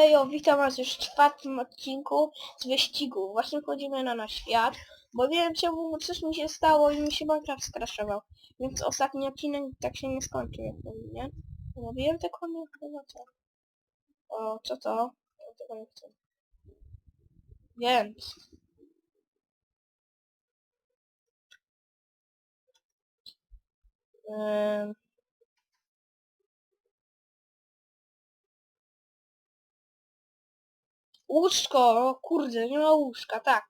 Hejo, witam was już w czwartym odcinku z wyścigu. Właśnie wchodzimy na nasz świat, bo nie wiem czemu coś mi się stało i mi się Minecraft skraszował. Więc ostatni odcinek tak się nie skończył jak powinien. Robiłem te konie chyba co? O, co to? Ja tego nie chcę. Więc... Ym... Łóżko, o kurde, nie ma łóżka, tak.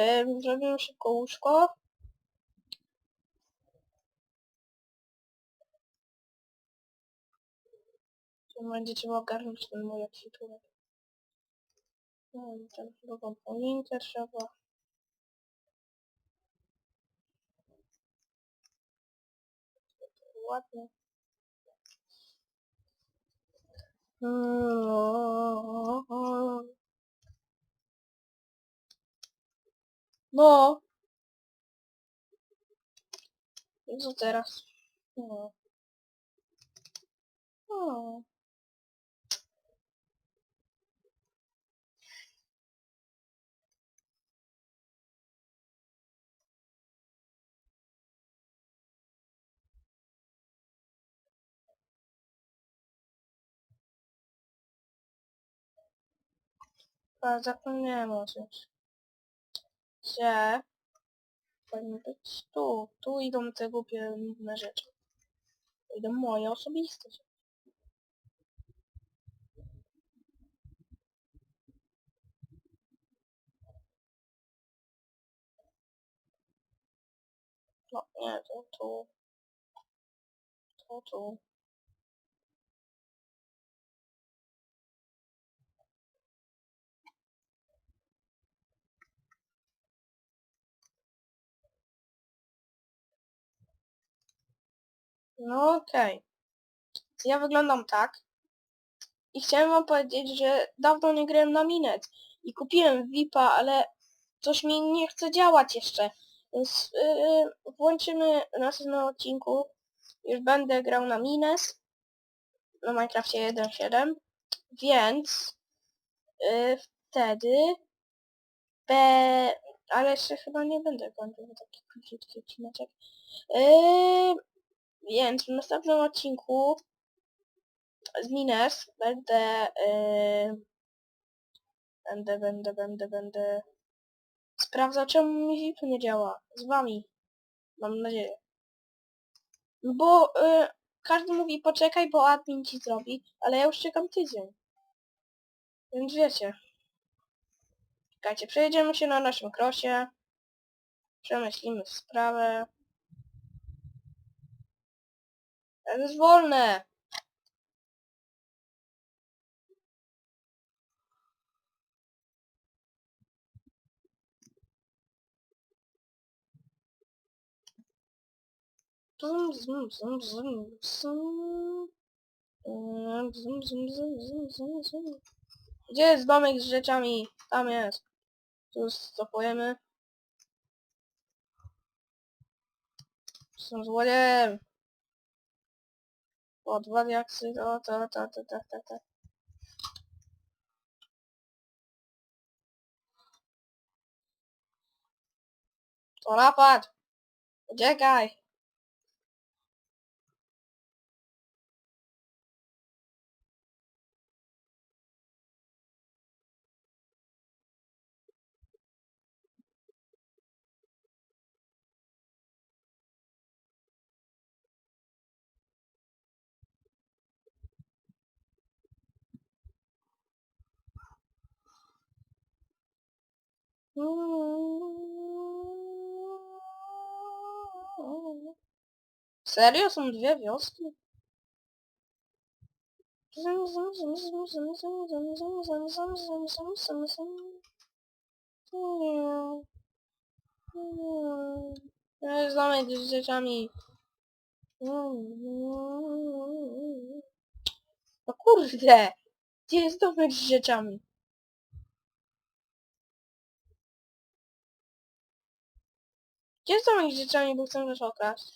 Ym, zrobimy szybko łóżko. Tu będzie trzeba ogarnąć ten mój ekwipunek. Hmm, ten drugą polinkę trzeba. Ładnie. No. I co teraz? No. No. A, zapomniałem o czymś. Że... Powinno być tu. Tu idą te głupie nudne rzeczy. Tu idą moje osobiste rzeczy. No, nie, to tu. To tu. No okej. Ja wyglądam tak. I chciałem wam powiedzieć, że dawno nie grałem na Minet. I kupiłem VIPa, ale coś mi nie chce działać jeszcze. Więc yy, włączymy w następnym odcinku. Już będę grał na Mines. Na Minecrafcie 1.7. Więc yy, wtedy be... ale jeszcze chyba nie będę kończył taki króciutki odcineczek. Yy, więc w następnym odcinku z Mines będę yy, będę, będę, będę, będę sprawdzał czemu mi VIP nie działa z wami. Mam nadzieję. Bo yy, każdy mówi poczekaj, bo admin ci zrobi, ale ja już czekam tydzień. Więc wiecie. Czekajcie, przejedziemy się na naszym krosie. Przemyślimy sprawę. To jest wolne! Zum, zum, zum, zum, zum. Eee, Zum, zum, zum, zum, zum, zum. Gdzie jest domek z rzeczami? Tam jest. Tu stopujemy. Jestem złodziejem. O, dwa diaksy, o, to, to, to, tak, tak, tak. To napad! Uciekaj! Serio? Są dwie wioski? Zamek z rzeczami. No kurde! Gdzie jest domek z rzeczami? Gdzie domek z rzeczami, bo chcę też okraść?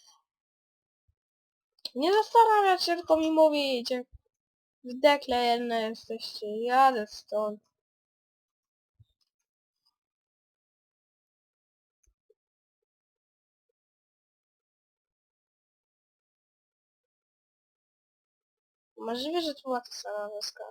Nie zastanawiać się, tylko mi mówić. jak- Wdeklejerne jesteście, jadę stąd. Możliwe, że to była ta sama wioska.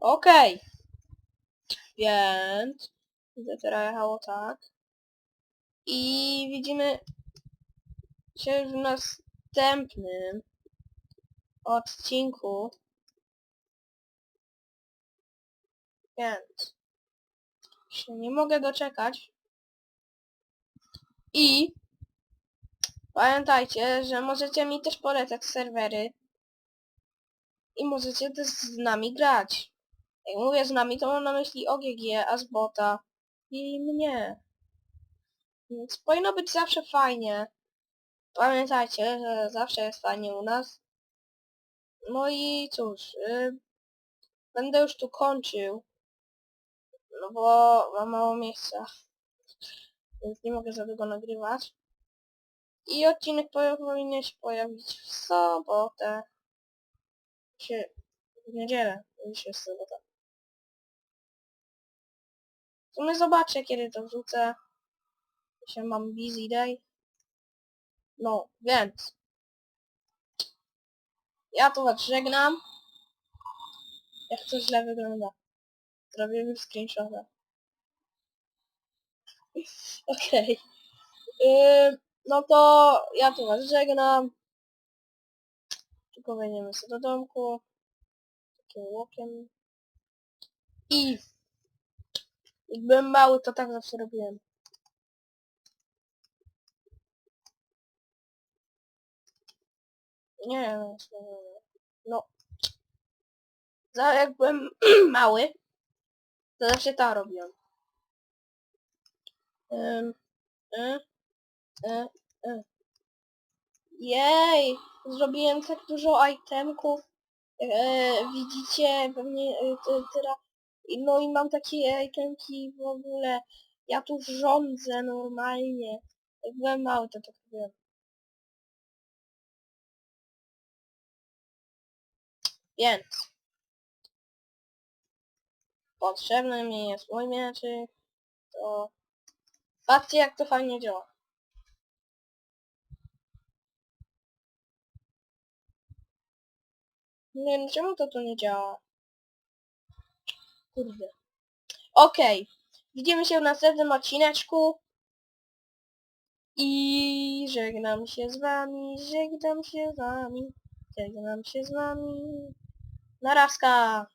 Okej. Więc... Widzę, teraz jechało tak. I widzimy się w następnym odcinku. Więc się nie mogę doczekać. I pamiętajcie, że możecie mi też polecać serwery. I możecie też z nami grać. Jak mówię z nami, to mam na myśli OGG, Azbota i mnie. Więc powinno być zawsze fajnie. Pamiętajcie, że zawsze jest fajnie u nas. No i cóż, y, będę już tu kończył. No bo mam mało miejsca. Więc nie mogę za długo nagrywać. I odcinek po- powinien się pojawić w sobotę. Czy w niedzielę, już jest sobota. W sumie zobaczę kiedy to wrzucę. Dzisiaj mam busy day. No, więc. Ja tu was żegnam. Jak to źle wygląda. Zrobimy screenshota. Okej. Yy, no to ja tu was żegnam. Tylko wejdziemy sobie do domku. Takim łokiem. I jak byłem mały, to tak zawsze robiłem. Nie wiem, no. Za jak byłem mały, to zawsze to robiłem. Ym, y, y, y. Jej! Zrobiłem tak dużo itemków. E, widzicie, pewnie e, te- teraz... i- No i mam takie itemki w ogóle. Ja tu rządzę normalnie. Jak byłem mały, to tak robiłem. Więc... Potrzebny mi jest mój mieczyk. To... Patrzcie jak to fajnie działa. Nie wiem, czemu to tu nie działa. Kurde. Okej. Widzimy się w następnym odcineczku. I żegnam się z wami, żegnam się z wami, żegnam się z wami. Narazka!